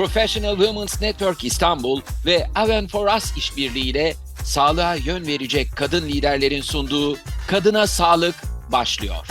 Professional Women's Network İstanbul ve Aven for Us işbirliğiyle sağlığa yön verecek kadın liderlerin sunduğu Kadına Sağlık başlıyor.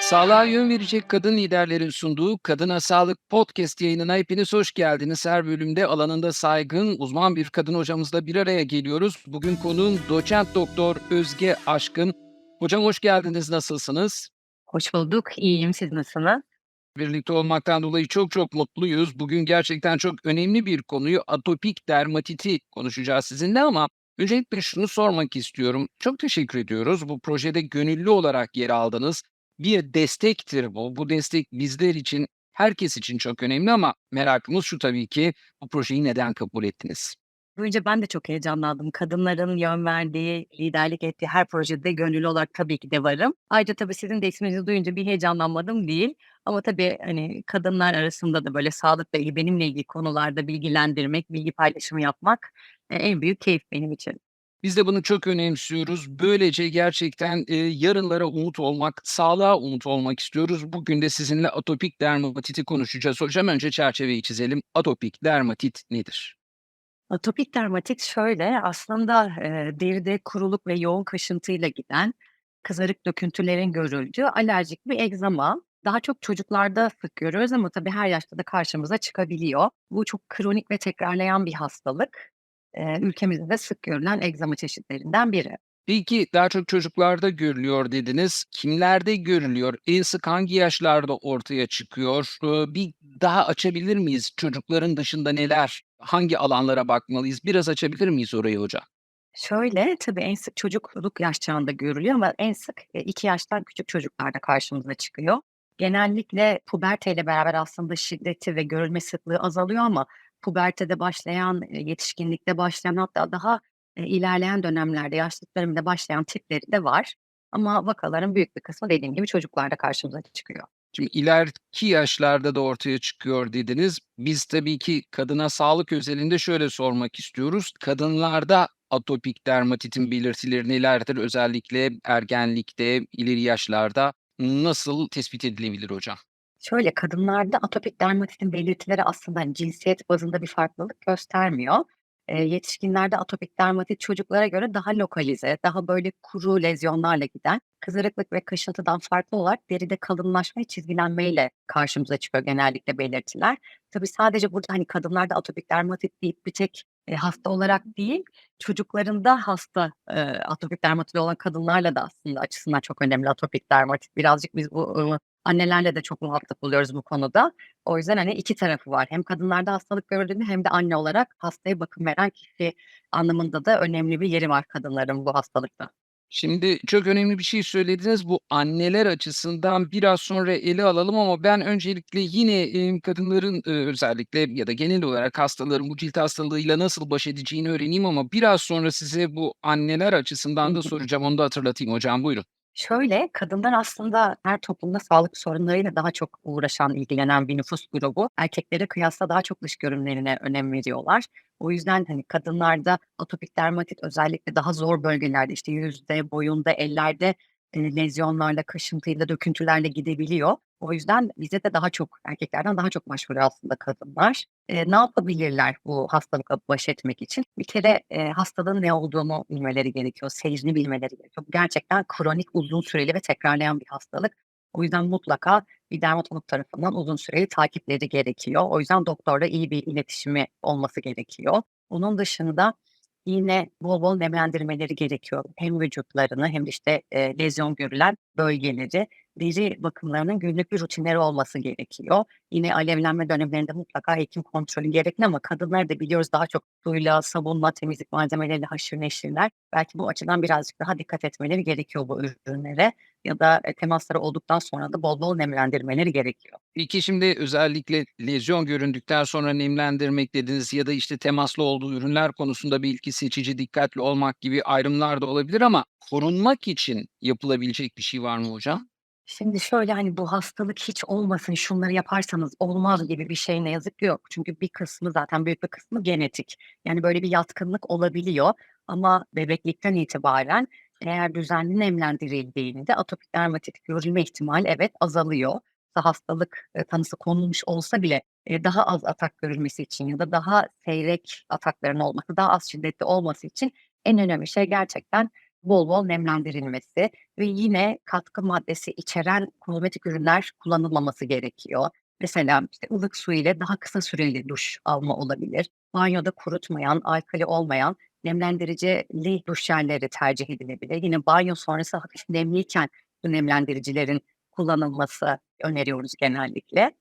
Sağlığa yön verecek kadın liderlerin sunduğu Kadına Sağlık podcast yayınına hepiniz hoş geldiniz. Her bölümde alanında saygın uzman bir kadın hocamızla bir araya geliyoruz. Bugün konuğum doçent doktor Özge Aşkın. Hocam hoş geldiniz. Nasılsınız? Hoş bulduk. İyiyim. Siz nasılsınız? Birlikte olmaktan dolayı çok çok mutluyuz. Bugün gerçekten çok önemli bir konuyu atopik dermatiti konuşacağız sizinle ama öncelikle şunu sormak istiyorum. Çok teşekkür ediyoruz. Bu projede gönüllü olarak yer aldınız. Bir destektir bu. Bu destek bizler için, herkes için çok önemli ama merakımız şu tabii ki bu projeyi neden kabul ettiniz? Önce ben de çok heyecanlandım. Kadınların yön verdiği, liderlik ettiği her projede gönüllü olarak tabii ki de varım. Ayrıca tabii sizin de isminizi duyunca bir heyecanlanmadım değil. Ama tabii hani kadınlar arasında da böyle sağlıkla ilgili benimle ilgili konularda bilgilendirmek, bilgi paylaşımı yapmak e, en büyük keyif benim için. Biz de bunu çok önemsiyoruz. Böylece gerçekten e, yarınlara umut olmak, sağlığa umut olmak istiyoruz. Bugün de sizinle atopik dermatiti konuşacağız. Hocam önce çerçeveyi çizelim. Atopik dermatit nedir? Atopik dermatit şöyle aslında e, deride kuruluk ve yoğun kaşıntıyla giden kızarık döküntülerin görüldüğü alerjik bir egzama. Daha çok çocuklarda sık görüyoruz ama tabii her yaşta da karşımıza çıkabiliyor. Bu çok kronik ve tekrarlayan bir hastalık. E, ülkemizde de sık görülen egzama çeşitlerinden biri. Peki daha çok çocuklarda görülüyor dediniz. Kimlerde görülüyor? En sık hangi yaşlarda ortaya çıkıyor? Bir daha açabilir miyiz? Çocukların dışında neler? Hangi alanlara bakmalıyız? Biraz açabilir miyiz orayı hocam? Şöyle tabii en sık çocukluk yaş çağında görülüyor ama en sık e, 2 yaştan küçük çocuklarda karşımıza çıkıyor. Genellikle puberteyle beraber aslında şiddeti ve görülme sıklığı azalıyor ama pubertede başlayan, eee, yetişkinlikte başlayan hatta daha, eee, ilerleyen dönemlerde yaşlılık döneminde başlayan tipleri de var. Ama vakaların büyük bir kısmı dediğim gibi çocuklarda karşımıza çıkıyor. Şimdi ileriki yaşlarda da ortaya çıkıyor dediniz. Biz tabii ki kadına sağlık özelinde şöyle sormak istiyoruz. Kadınlarda atopik dermatitin belirtileri nelerdir? Özellikle ergenlikte, ileri yaşlarda nasıl tespit edilebilir hocam? Şöyle, kadınlarda atopik dermatitin belirtileri aslında, cinsiyet bazında bir farklılık göstermiyor. Yetişkinlerde atopik dermatit çocuklara göre daha lokalize, daha böyle kuru lezyonlarla giden, kızarıklık ve kaşıntıdan farklı olarak deride kalınlaşma ve çizgilenmeyle karşımıza çıkıyor genellikle belirtiler. Tabii sadece burada, hani, kadınlarda atopik dermatit deyip bir tek, eee, hasta olarak değil, çocuklarında hasta, eee, atopik dermatiti olan kadınlarla da aslında açısından çok önemli atopik dermatit. Birazcık biz bu, ııı, annelerle de çok muhatap oluyoruz bu konuda. O yüzden, hani, 2 tarafı var. Hem kadınlarda hastalık görüldüğünde hem de anne olarak hastaya bakım veren kişi anlamında da önemli bir yeri var kadınların bu hastalıkta. Şimdi çok önemli bir şey söylediniz. Bu anneler açısından biraz sonra ele alalım ama ben öncelikle yine, kadınların, özellikle ya da genel olarak hastaların bu cilt hastalığıyla nasıl baş edeceğini öğreneyim ama biraz sonra size bu anneler açısından da soracağım. Onu da hatırlatayım hocam. Buyurun. Şöyle, kadınlar aslında her toplumda sağlık sorunlarıyla daha çok uğraşan, ilgilenen bir nüfus grubu. Erkeklere kıyasla daha çok dış görünümlerine önem veriyorlar. O yüzden, hani, kadınlarda atopik dermatit özellikle daha zor bölgelerde, işte, yüzde, boyunda, ellerde, lezyonlarla, kaşıntıyla, döküntülerle gidebiliyor. O yüzden bize de daha çok, erkeklerden daha çok başvuruyor aslında kadınlar. Eee, ne yapabilirler bu hastalıkla baş etmek için? Bir kere, eee, hastalığın ne olduğunu bilmeleri gerekiyor, seyrini bilmeleri gerekiyor. Bu gerçekten kronik, uzun süreli ve tekrarlayan bir hastalık. O yüzden mutlaka bir dermatolog tarafından uzun süreli takipleri gerekiyor. O yüzden doktorla iyi bir iletişimi olması gerekiyor. Onun dışında yine bol bol nemlendirmeleri gerekiyor. Hem vücutlarını hem de, işte, eee, lezyon görülen bölgeleri. Deri bakımlarının günlük bir rutinleri olması gerekiyor. Yine alevlenme dönemlerinde mutlaka hekim kontrolü gerekli ama kadınları da biliyoruz daha çok suyla, sabunla, temizlik malzemeleriyle haşır neşirler. Belki bu açıdan birazcık daha dikkat etmeleri gerekiyor bu ürünlere ya da, eee, temasları olduktan sonra da bol bol nemlendirmeleri gerekiyor. Peki şimdi özellikle lezyon göründükten sonra nemlendirmek dediniz ya da, işte, temaslı olduğu ürünler konusunda belki seçici, dikkatli olmak gibi ayrımlar da olabilir ama korunmak için yapılabilecek bir şey var mı hocam? Şimdi şöyle, hani, bu hastalık hiç olmasın, şunları yaparsanız olmaz gibi bir şey ne yazık ki yok. Çünkü bir kısmı zaten büyük bir kısmı genetik. Yani, böyle bir yatkınlık olabiliyor ama bebeklikten itibaren eğer düzenli nemlendirildiğinde atopik dermatit görülme ihtimali evet azalıyor. hastalık, eee, tanısı konulmuş olsa bile, eee, daha az atak görülmesi için ya da daha seyrek atakların olması, daha az şiddetli olması için en önemli şey gerçekten bol bol nemlendirilmesi ve yine katkı maddesi içeren kozmetik ürünler kullanılmaması gerekiyor. Mesela, işte, ılık su ile daha kısa süreli duş alma olabilir. Banyoda kurutmayan, alkali olmayan nemlendiricili duş jelleri tercih edilebilir. Yine banyo sonrası hafif nemliyken bu nemlendiricilerin kullanılması öneriyoruz genellikle.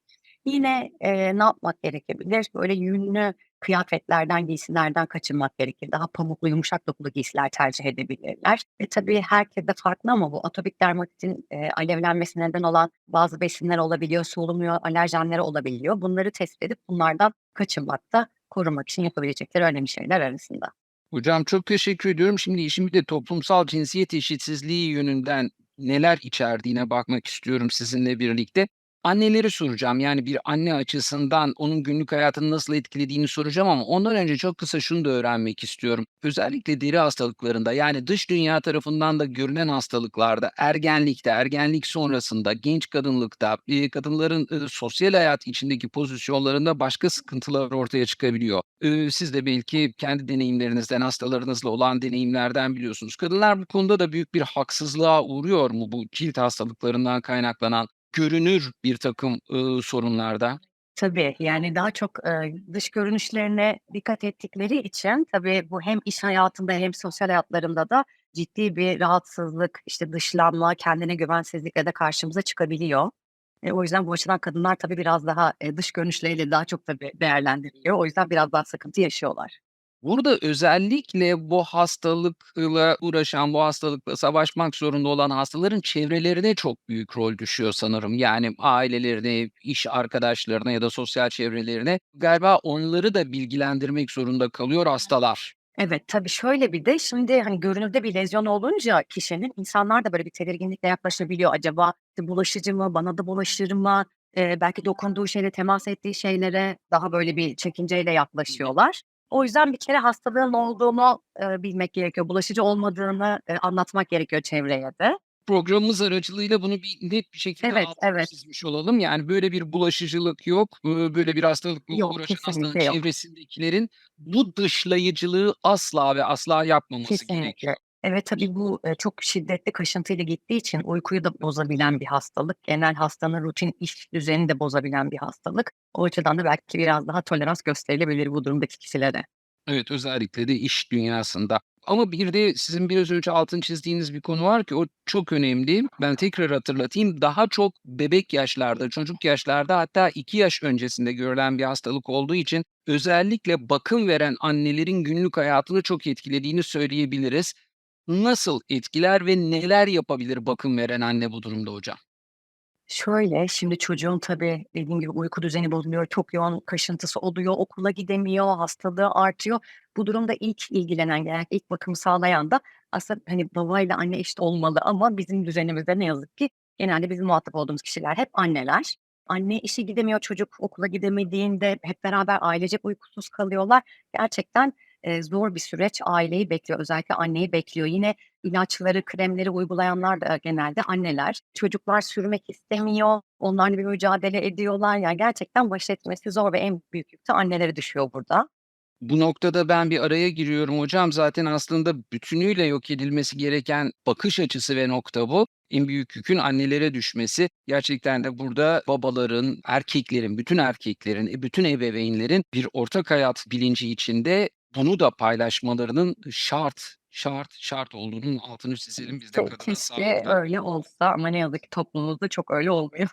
Yine, eee, ne yapmak gerekebilir? Böyle yünlü kıyafetlerden, giysilerden kaçınmak gerekir. Daha pamuklu, yumuşak dokulu giysiler tercih edebilirler. Ve tabii herkeste farklı ama bu atopik dermatitin, eee, alevlenmesine neden olan bazı besinler olabiliyor, solunum yolu alerjenleri olabiliyor. Bunları tespit edip bunlardan kaçınmak da korumak için yapabilecekleri önemli şeyler arasında. Hocam çok teşekkür ediyorum. Şimdi işin bir de toplumsal cinsiyet eşitsizliği yönünden neler içerdiğine bakmak istiyorum sizinle birlikte. Anneleri soracağım. Yani bir anne açısından onun günlük hayatını nasıl etkilediğini soracağım ama ondan önce çok kısa şunu da öğrenmek istiyorum. Özellikle deri hastalıklarında yani dış dünya tarafından da görülen hastalıklarda, ergenlikte, ergenlik sonrasında, genç kadınlıkta, eee, kadınların, ııı, sosyal hayat içindeki pozisyonlarında başka sıkıntılar ortaya çıkabiliyor. Iıı, siz de belki kendi deneyimlerinizden, hastalarınızla olan deneyimlerden biliyorsunuz. Kadınlar bu konuda da büyük bir haksızlığa uğruyor mu bu cilt hastalıklarından kaynaklanan görünür birtakım, ııı, sorunlarda? Tabii, yani, daha çok, eee, dış görünüşlerine dikkat ettikleri için tabii bu hem iş hayatında hem sosyal hayatlarında da ciddi bir rahatsızlık, işte, dışlanma, kendine güvensizlikle de karşımıza çıkabiliyor. Eee, o yüzden bu açıdan kadınlar tabii biraz daha, eee, dış görünüşleriyle daha çok tabii değerlendiriliyor. O yüzden biraz daha sıkıntı yaşıyorlar. Burada özellikle bu hastalıkla uğraşan, bu hastalıkla savaşmak zorunda olan hastaların çevrelerine çok büyük rol düşüyor sanırım. Yani ailelerine, iş arkadaşlarına ya da sosyal çevrelerine galiba onları da bilgilendirmek zorunda kalıyor hastalar. Evet, tabii şöyle bir de şimdi, hani, görünürde bir lezyon olunca kişinin insanlar da böyle bir tedirginlikle yaklaşabiliyor. Acaba işte bulaşıcı mı, bana da bulaşır mı? Eee, belki dokunduğu şeyle, temas ettiği şeylere daha böyle bir çekinceyle yaklaşıyorlar. O yüzden bir kere hastalığın olduğunu, eee, bilmek gerekiyor. Bulaşıcı olmadığını, eee, anlatmak gerekiyor çevreye de. Programımız aracılığıyla bunu bir net bir şekilde Evet, evet. çizmiş olalım. Yani böyle bir bulaşıcılık yok. Böyle bir hastalıkla Yok, uğraşan kesinlikle yok. çevresindekilerin bu dışlayıcılığı asla ve asla yapmaması Kesinlikle. gerekiyor. Evet, tabii bu, çok şiddetli kaşıntıyla gittiği için uykuyu da bozabilen bir hastalık. Genel hastanın rutin iş düzenini de bozabilen bir hastalık. O açıdan da belki biraz daha tolerans gösterilebilir bu durumdaki kişilere. Evet, özellikle de iş dünyasında. Ama bir de sizin biraz önce altını çizdiğiniz bir konu var ki o çok önemli. Ben tekrar hatırlatayım. Daha çok bebek yaşlarda, çocuk yaşlarda hatta 2 yaş öncesinde görülen bir hastalık olduğu için özellikle bakım veren annelerin günlük hayatını çok etkilediğini söyleyebiliriz. Nasıl etkiler ve neler yapabilir bakım veren anne bu durumda hocam? Şöyle, şimdi çocuğun tabii dediğim gibi uyku düzeni bozuluyor, çok yoğun kaşıntısı oluyor, okula gidemiyor, hastalığı artıyor. Bu durumda ilk ilgilenen, genellikle ilk bakımı sağlayan da aslında, hani, babayla anne eşit olmalı ama bizim düzenimizde ne yazık ki genelde bizim muhatap olduğumuz kişiler hep anneler. Anne işe gidemiyor, çocuk okula gidemediğinde hep beraber ailecek uykusuz kalıyorlar. Gerçekten, eee, zor bir süreç aileyi bekliyor, özellikle anneyi bekliyor. Yine ilaçları, kremleri uygulayanlar da genelde anneler. Çocuklar sürmek istemiyor, onlarla bir mücadele ediyorlar. Yani gerçekten baş etmesi zor ve en büyük yük de annelere düşüyor burada. Bu noktada ben bir araya giriyorum hocam. Zaten aslında bütünüyle yok edilmesi gereken bakış açısı ve nokta bu. En büyük yükün annelere düşmesi. Gerçekten de burada babaların, erkeklerin, bütün erkeklerin, e, bütün ebeveynlerin bir ortak hayat bilinci içinde bunu da paylaşmalarının şart, şart, şart olduğunun altını çizelim biz de Ke kadına keşke öyle olsa ama ne yazık ki toplumumuzda çok öyle olmuyor.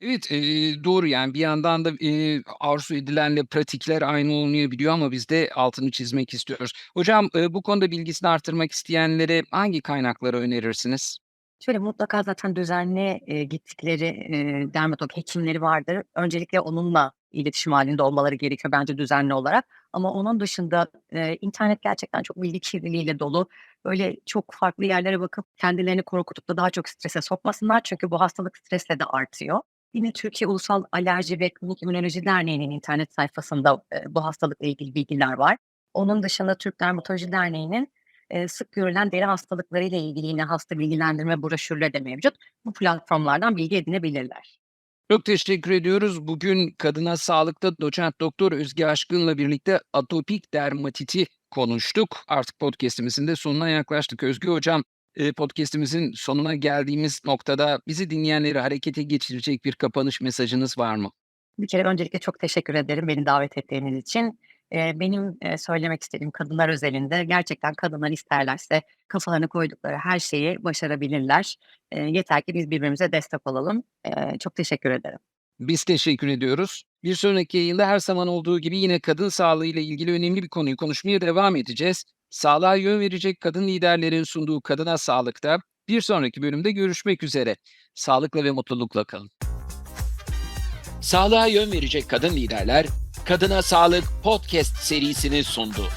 Evet, eee, doğru yani bir yandan da, eee, arzu edilenle pratikler aynı olmayabiliyor ama biz de altını çizmek istiyoruz. Hocam, eee, bu konuda bilgisini artırmak isteyenlere hangi kaynakları önerirsiniz? Şöyle, mutlaka zaten düzenli, eee, gittikleri, eee, dermatolog hekimleri vardır. Öncelikle onunla iletişim hâlinde olmaları gerekiyor bence düzenli olarak. Ama onun dışında, eee, internet gerçekten çok bilgi kirliliğiyle dolu. Böyle çok farklı yerlere bakıp kendilerini korkutup da daha çok strese sokmasınlar. Çünkü bu hastalık stresle de artıyor. Yine Türkiye Ulusal Alerji ve Klinik İmmünoloji Derneği'nin internet sayfasında, eee, bu hastalıkla ilgili bilgiler var. Onun dışında Türk Dermatoloji Derneği'nin, eee, sık görülen deri hastalıklarıyla ilgili yine hasta bilgilendirme broşürleri de mevcut. Bu platformlardan bilgi edinebilirler. Çok teşekkür ediyoruz. Bugün kadına sağlıkta doçent doktor Özge Aşkın'la birlikte atopik dermatiti konuştuk. Artık podcast'imizin de sonuna yaklaştık. Özge Hocam, eee, podcast'imizin sonuna geldiğimiz noktada bizi dinleyenleri harekete geçirecek bir kapanış mesajınız var mı? Bir kere öncelikle çok teşekkür ederim beni davet ettiğiniz için. Benim, söylemek istediğim kadınlar özelinde gerçekten kadınlar isterlerse kafalarına koydukları her şeyi başarabilirler. Eee, yeter ki biz birbirimize destek olalım. Eee, çok teşekkür ederim. Biz teşekkür ediyoruz. Bir sonraki yayında her zaman olduğu gibi yine kadın sağlığı ile ilgili önemli bir konuyu konuşmaya devam edeceğiz. Sağlığa yön verecek kadın liderlerin sunduğu Kadına Sağlık'ta bir sonraki bölümde görüşmek üzere. Sağlıkla ve mutlulukla kalın. Sağlığa yön verecek kadın liderler, Kadına Sağlık podcast serisini sundu.